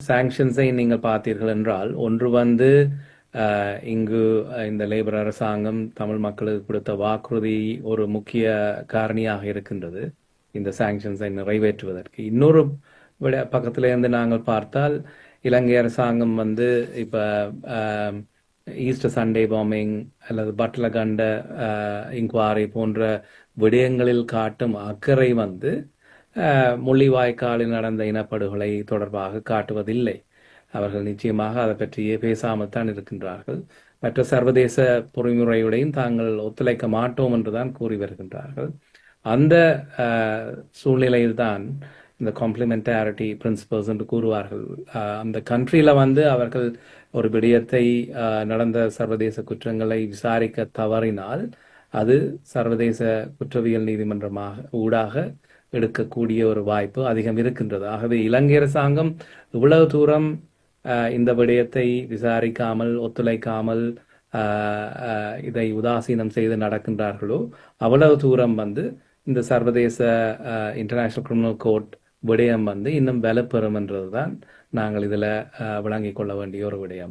சாங்ஷன்ஸை நீங்கள் பார்த்தீர்கள் என்றால் ஒன்று வந்து இங்கு இந்த லேபர் அரசாங்கம் தமிழ் மக்களுக்கு கொடுத்த வாக்குறுதி ஒரு முக்கிய காரணியாக இருக்கின்றது. இந்த சாங்ஷன்ஸை நிறைவேற்றுவதற்கு. இன்னொரு விட பக்கத்துல இருந்து நாங்கள் பார்த்தால் இலங்கை அரசாங்கம் வந்து இப்ப ஈஸ்டர் சண்டே பாம்பிங் அல்லது பட்லகண்ட இன்குவாரி போன்ற விடயங்களில் காட்டும் அக்கறை வந்து முள்ளிவாய்க்காலில் நடந்த இனப்படுகொலை தொடர்பாக காட்டுவதில்லை. அவர்கள் நிச்சயமாக அதை பற்றியே பேசாமல் தான் இருக்கின்றார்கள். மற்ற சர்வதேச பொறிமுறையுடையும் தாங்கள் ஒத்துழைக்க மாட்டோம் என்றுதான் கூறி வருகின்றார்கள். அந்த அஹ், சூழ்நிலையில்தான் இந்த காம்ப்ளிமெண்டாரிட்டி பிரின்சிபல்ஸ் என்று கூறுவார்கள். அஹ், அந்த கண்ட்ரியில வந்து அவர்கள் ஒரு விடயத்தை அஹ், நடந்த சர்வதேச குற்றங்களை விசாரிக்க தவறினால் அது சர்வதேச குற்றவியல் நீதிமன்றமாக ஊடாக எடுக்கக்கூடிய ஒரு வாய்ப்பு அதிகம் இருக்கின்றது. ஆகவே இலங்கை அரசாங்கம் இவ்வளவு தூரம் இந்த விடயத்தை விசாரிக்காமல் ஒத்துழைக்காமல் இதை உதாசீனம் செய்து நடக்கின்றார்களோ அவ்வளவு தூரம் வந்து இந்த சர்வதேச இன்டர்நேஷனல் கிரிமினல் கோர்ட் விடயம் வந்து இன்னும் வலுப்பெறும் என்றதுதான் நாங்கள் இதுல அஹ், விளங்கிக் கொள்ள வேண்டிய ஒரு விடயம்.